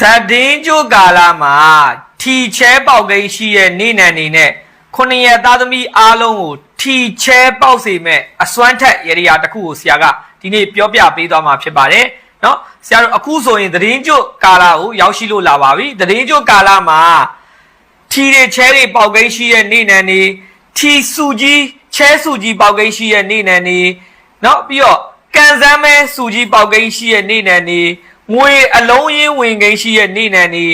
ဓာတ်တင်းကျိုးကာလမှာထီချဲပေါက်ကိန်းရှိရဲ့နေနံနေနဲ့ခုနှစ်ရက်သားသမီးအားလုံးကိုထီချဲပေါက်စေမဲ့အစွမ်းထက်ရရတစ်ခုကိုဆရာကဒီနေ့ပြောပြပေးသွားမှာဖြစ်ပါတယ်เนาะဆရာတို့အခုဆိုရင်သတင်းကျိုးကာလကိုရောက်ရှိလို့လာပါပြီသတင်းကျိုးကာလမှာထီတွေချဲတွေပေါက်ကိန်းရှိရဲ့နေနံနေထီစုကြီးချဲစုကြီးပေါက်ကိန်းရှိရဲ့နေနံနေเนาะပြီးတော့ ကန်စမ်းမဲစုကြီးပေါက်ကိန်းရှိရဲ့နေနံနေငွေအလုံးရင်းဝင်ကိန်းရှိရဲ့နေနံနေ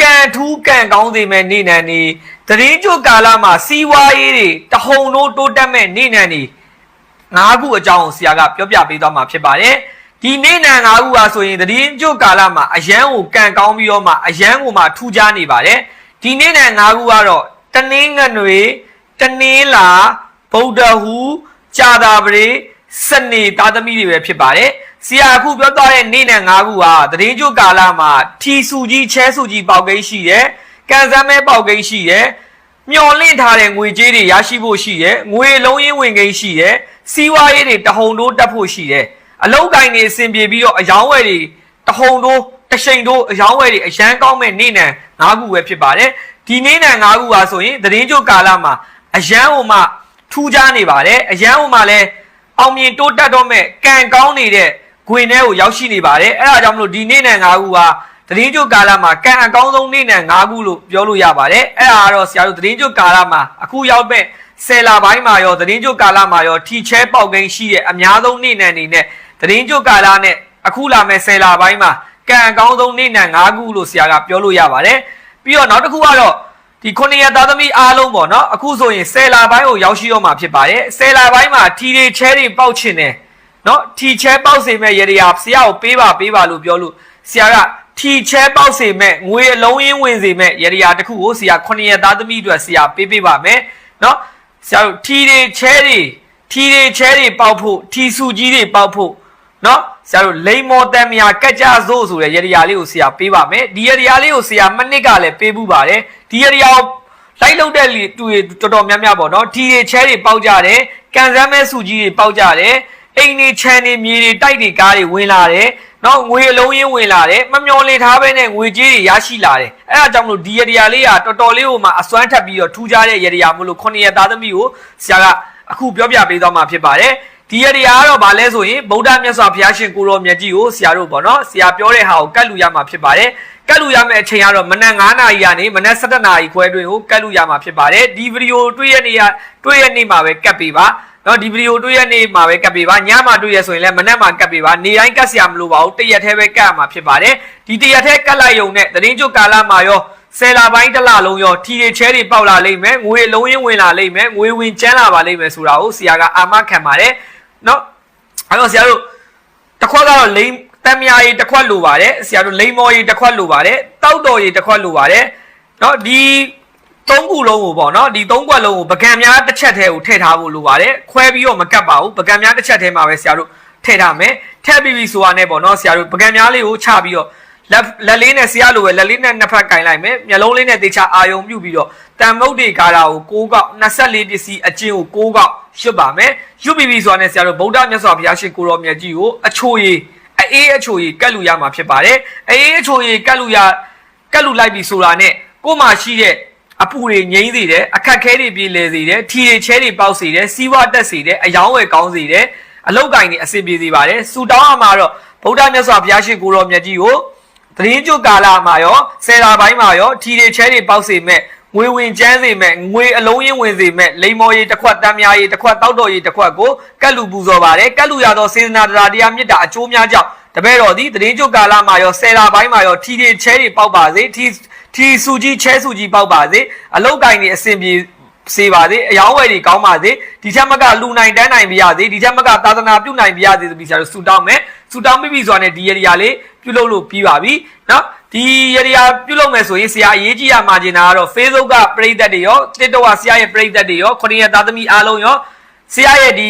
ကန်ထူးကန်ကောင်းစေမဲ့နေနံနေသတင်းကျိုးကာလမှာစီးပွားရေးတွေတဟုန်တို့တိုးတက်မဲ့နေနံနေငါးခုအကြောင်းကိုဆရာကပြောပြပေးသွားမှာဖြစ်ပါတယ်ဒီနေ့နံငါးခုဟာဆိုရင်သတရင်ကျုပ်ကာလမှာအရန်ကိုကန်ကောင်းပြီးတော့မှအရန်ကိုမှထူးခြားနေပါတယ်ဒီနေ့နံငါးခုကတော့တနင်းငနွေတနင်းလာဗုဒ္ဓဟူကြာတာပရိ စနေသားသမီးတွေပဲဖြစ်ပါတယ်ဆရာအခုပြောသွားတဲ့နေ့နံငါးခုဟာသတရင်ကျုပ်ကာလမှာထီစုကြီးချဲစုကြီးပေါက်ကိန်းရှိတယ်ကန်စမ်းမဲပေါက်ကိန်းရှိတယ်မျော်လင့်ထားတဲ့ငွေကြေးတွေရရှိဖို့ရှိတယ်ငွေလုံးရင်းဝင်ကိန်းရှိတယ်စီးပွားရေးတွေတဟုန်တိုးတက်ဖို့ရှိတယ်အလောက်ကိုင်းတွေအဆင်ပြေပြီးတော့အယောင်းဝယ်တွေတဟုန်တိုးတရှိန်တိုးအယောင်းဝယ်တွေအရန်ကောင်းမဲ့နေ့နံ၅ခုပဲဖြစ်ပါတယ်ဒီနေ့နံ၅ခုပါဆိုရင်သတင်းကြိုကာလမှာအရန်ဟိုမှထူးခြားနေပါတယ်အရန်ဟိုမှလည်း အောင်မြင်တိုးတက်တော့မဲ့ကံကောင်းနေတဲ့ဂွင်ထဲကိုရောက်ရှိနေပါတယ်အဲ့ဒါကြောင့်မလို့ဒီနေ့နံ၅ခုဟာသတင်းကြိုကာလမှာကံအကောင်းဆုံးနေ့နဲ့၅ခုလို့ပြောလို့ရပါတယ်အဲ့ဒါကတော့ဆရာတို့သတင်းကြိုကာလမှာအခုရောက်မဲ့ဆယ်လပိုင်းမှာရောသတင်းကြိုကာလမှာရောထီချဲပေါက်ကိန်းရှိတဲ့အများဆုံးနေ့နဲ့နေနဲ့သတင်းကြိုကာလနဲ့အခုလာမဲ့ဆယ်လပိုင်းမှာကံအကောင်းဆုံးနေ့နဲ့၅ခုလို့ဆရာကပြောလို့ရပါတယ်ပြီးတော့နောက်တစ်ခုကတော့ ဒီခုနှစ်ရက်သားသမီးအားလုံးပေါ့နော်အခုဆိုရင်ဆယ်လပိုင်းကိုရောက်ရှိတော့မှာဖြစ်ပါတယ်ဆယ်လပိုင်းမှာထီတွေချဲတွေပေါက်ချင်တယ်နော်ထီချဲပေါက်စေမဲ့ရေရဆရာကိုပေးပါပေးပါလို့ပြောလို့ဆရာကထီချဲပေါက်စေမဲ့ငွေအလုံးရင်းဝင်စေမဲ့ရေရတစ်ခုကိုဆရာ9ရက်သားသမီးအတွက်ဆရာပေးပေးပါမယ်နော်ဆရာတို့ထီတွေချဲတွေထီတွေချဲတွေပေါက်ဖို့ထီစုကြီးတွေပေါက်ဖို့နော် ဆရာတို့လိမ္မော်တန်မြာကက်ကြစို့ဆိုတဲ့ရေရလေးကိုဆရာပေးပါမယ်ဒီရေရလေးကိုဆရာမနစ်ကလည်းပေးဘူးပါတယ်ဒီရေရကိုလိုက်လုတဲ့လူတွေတော်တော်များများပေါ့နော်ဒီတွေချဲတွေပေါက်ကြတယ်ကန်စမ်းမဲစုကြီးတွေပေါက်ကြတယ်အိမ်တွေခြံတွေမြေတွေတိုက်တွေကားတွေဝင်လာတယ်နော်ငွေအလုံးရင်းဝင်လာတယ်မမျော်လင့်ထားဘဲနဲ့ငွေကြေးတွေရရှိလာတယ်အဲ့ဒါကြောင့်မလို့ဒီရတရာလေးကတော်တော်လေးကိုမှအစွမ်းထပ်ပြီးတော့ထူးခြားတဲ့ရတရာမို့လို့ခုနှစ်ရက်သားသမီးကိုဆရာကအခုပြောပြပေးသွားမှာဖြစ်ပါတယ် ဒီရတရားကတော့ဗာလဲဆိုရင်ဗုဒ္ဓမြတ်စွာဘုရားရှင်ကိုရောမြတ်ကြီးကိုဆရာတို့ပေါ့နော်ဆရာပြောတဲ့ဟာကိုကတ်လူရမှာဖြစ်ပါတယ်ကတ်လူရမယ့်အချိန်ကတော့မနက်9နာရီကနေမနက်7နာရီခွဲတွင်ကိုကတ်လူရမှာဖြစ်ပါတယ်ဒီဗီဒီယိုတွေ့ရနေရတွေ့ရနေမှာပဲကတ်ပေးပါနော်ဒီဗီဒီယိုတွေ့ရနေမှာပဲကတ်ပေးပါညမှာတွေ့ရဆိုရင်လည်းမနက်မှာကတ်ပေးပါနေတိုင်းကတ်ဆရာမလိုပါဘူးတရက်တည်းပဲကတ်ရမှာဖြစ်ပါတယ်ဒီတရက်တည်းကတ်လိုက်ရုံနဲ့သတင်းကြုတ်ကာလမှာရောဆယ်လာပိုင်းတစ်လလုံးရောထီတွေချဲတွေပေါက်လာလိမ့်မယ်ငွေလုံးရင်းဝင်လာလိမ့်မယ်ငွေဝင်ကျန်းလာပါလိမ့်မယ်ဆိုတာကိုဆရာကအာမခံပါတယ် နော်အဲ့တော့ဆရာတို့တစ်ခွက်ကတော့လိမ့်တမ်းမြာရီတစ်ခွက်လိုပါတယ်ဆရာတို့လိမ္မော်ရီတစ်ခွက်လိုပါတယ်တောက်တော်ရီတစ်ခွက်လိုပါတယ်နော်ဒီသုံးခုလုံးကိုပေါ့နော်ဒီသုံးခွက်လုံးကိုပကံများတစ်ချက်တည်းကိုထည့်ထားဖို့လိုပါတယ်ခွဲပြီးတော့မကတ်ပါဘူးပကံများတစ်ချက်တည်းမှာပဲဆရာတို့ထည့်ထားမယ်ထည့်ပြီးပြီဆိုတာနဲ့ပေါ့နော်ဆရာတို့ပကံများလေးကိုချပြီးတော့လက်လက်လေးနဲ့ဆရာလိုပဲလက်လေးနဲ့နှစ်ဖက်ကင်လိုက်မယ်မျက်လုံးလေးနဲ့တေချာအာယုံပြုတ်ပြီးတော့တန်မုတ်တွေကားတာကို6កောက်24ပစ္စည်းအကျဉ်ကို6កောက် ရွတ်ပါမယ်ရွတ်ပြီးပြီဆိုတာနဲ့ဆရာတို့ဗုဒ္ဓမြတ်စွာဘုရားရှင်ကိုရောမြတ်ကြီးကိုအချိုရည်အေးအချိုရည်ကတ်လူရမှာဖြစ်ပါတယ်အေးအချိုရည်ကတ်လူရကတ်လူလိုက်ပြီဆိုတာနဲ့ကို့မှာရှိတဲ့အပူတွေငိမ့်စေတယ်အခက်ခဲတွေပြေလည်စေတယ်ထီတွေချဲတွေပေါက်စေတယ်စီးဝါတက်စေတယ်အယောင်းဝယ်ကောင်းစေတယ်အလောက်ကင်တွေအဆင်ပြေစေပါတယ်စူတောင်းရမှာတော့ဗုဒ္ဓမြတ်စွာဘုရားရှင်ကိုရောမြတ်ကြီးကိုသတင်းကြုတ်ကာလမှာရောဆယ်လာပိုင်းမှာရောထီတွေချဲတွေပေါက်စေမဲ့ ငွေဝင်ကျန်းစေမဲ့ငွေအလုံးရင်းဝင်စေမဲ့လိမ္မော်ရည်တစ်ခွက်တမ်းများရည်တစ်ခွက်တောက်တော်ရည်တစ်ခွက်ကိုကတ်လူပူဇော်ပါတယ်ကတ်လူရသောစေတနာတရားတရားမြတ်တာအကျိုးများကြောင့်တပည့်တော်သည်တရင်ကျုပ်ကာလမှာရောဆယ်လာပိုင်းမှာရောထီထီချဲတွေပေါက်ပါစေထီထီစုကြီးချဲစုကြီးပေါက်ပါစေအလုတ်ကိုင်းတွေအစဉ်ပြေစေပါစေအယောင်းဝယ်တွေကောင်းပါစေဒီထက်မကလူနိုင်တန်းနိုင်ပြရစေဒီထက်မကသာသနာပြုနိုင်ပြရစေဆိုပြီးဆရာတို့ဆူတောင်းမယ်ဆူတောင်းပြီပြီဆိုတာနဲ့ဒီရည်ရလေးပြုလုပ်လို့ပြီးပါပြီနော် ဒီရရပြုလုပ်မယ်ဆိုရင်ဆရာအရေးကြီးရမှာကျင်တာကတော့ Facebook ကပရိသတ်တွေရော TikTok ကဆရာရဲ့ပရိသတ်တွေရောခொနည်းသားသမီးအားလုံးရောဆရာရဲ့ဒီ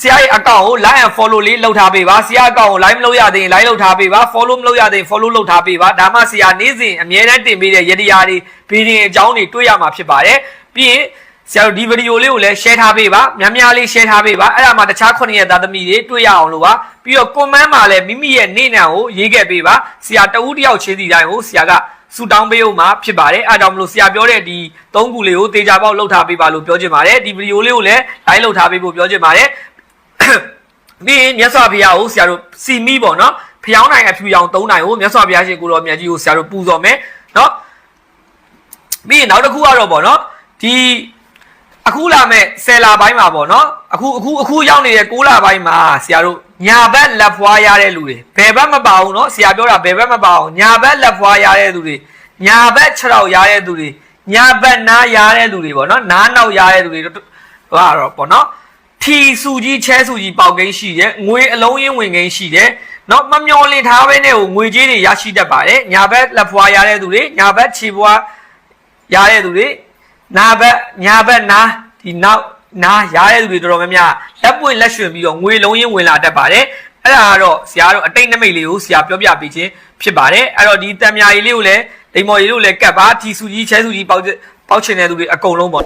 ဆရာရဲ့အကောင့်ကို like and follow လေးလုပ်ထားပေးပါဆရာအကောင့်ကို like မလုပ်ရသေးရင် like လုပ်ထားပေးပါ follow မလုပ်ရသေးရင် follow လုပ်ထားပေးပါဒါမှဆရာနေ့စဉ်အမြဲတမ်းတင်ပေးတဲ့ရတရားတွေဗီဒီယိုအကြောင်းတွေတွေ့ရမှာဖြစ်ပါတယ်ပြီးရင် ဆရာတို့ဒီဗီဒီယိုလေးကိုလည်း share ထားပေးပါများများလေး share ထားပေးပါအဲ့ဒါမှတခြားခုနှစ်ရဲ့သားသမီးတွေတွေ့ရအောင်လို့ပါပြီးတော့ comment မှာလည်းမိမိရဲ့နေနံကိုရေးခဲ့ပေးပါဆရာတဦးတစ်ယောက်ချင်းစီတိုင်းကိုဆရာကဆူတောင်းပေးဦးမှာဖြစ်ပါတယ်အဲ့ဒါကြောင့်မလို့ဆရာပြောတဲ့ဒီသုံးခုလေးကိုတေချာပေါက်လောက်ထားပေးပါလို့ပြောချင်ပါတယ်ဒီဗီဒီယိုလေးကိုလည်း like လောက်ထားပေးဖို့ပြောချင်ပါတယ်ပြီးရင်မြတ်စွာဘုရားကိုဆရာတို့စီမိပေါ့နော်ဖျောင်းနိုင်အဖြူရောင်၃နိုင်ကိုမြတ်စွာဘုရားရှင်ကိုတော်မြတ်ကြီးကိုဆရာတို့ပူဇော်မယ်နော်ပြီးရင်နောက်တစ်ခုကတော့ပေါ့နော်ဒီ အခုလာမဲ့10လပိုင်းမှာပေါ့နော်အခုအခုအခုရောက်နေတဲ့6လပိုင်းမှာဆရာတို့ညာဘက်လက်ဖွားရတဲ့လူတွေဘယ်ဘက်မပါဘူးနော်ဆရာပြောတာဘယ်ဘက်မပါအောင်ညာဘက်လက်ဖွားရတဲ့လူတွေညာဘက်ခြေထောက်ရတဲ့လူတွေညာဘက်နားရတဲ့လူတွေပေါ့နော်နားနောက်ရတဲ့လူတွေတို့ဟာတော့ပေါ့နော်ထီစုကြီးချဲစုကြီးပေါက်ကိန်းရှိတယ်ငွေအလုံးရင်းဝင်ကိန်းရှိတယ်နောက်မမျောလင့်ထားဘဲနဲ့ကိုငွေကြေးတွေရရှိတတ်ပါတယ်ညာဘက်လက်ဖွာရတဲ့သူတွေညာဘက်ခြေပွားရတဲ့သူတွေ နာဘက်ညာဘက်နာဒီနောက်နာရတဲ့သူတွေတော်တော်များများလက်ပွင့်လက်ရွှင်ပြီးတော့ငွေလုံးရင်းဝင်လာတတ်ပါတယ်အဲ့ဒါကတော့ဆရာတို့အတိတ်နမိတ်လေးကိုဆရာပြောပြပေးခြင်းဖြစ်ပါတယ်အဲ့တော့ဒီတံမြာကြီးလေးကိုလည်းဒိမ်မော်ကြီးလေးကိုလည်းကတ်ပါထီစုကြီးချဲစုကြီးပေါက်ပေါက်ချင်တဲ့သူတွေအကုန်လုံးပေါ့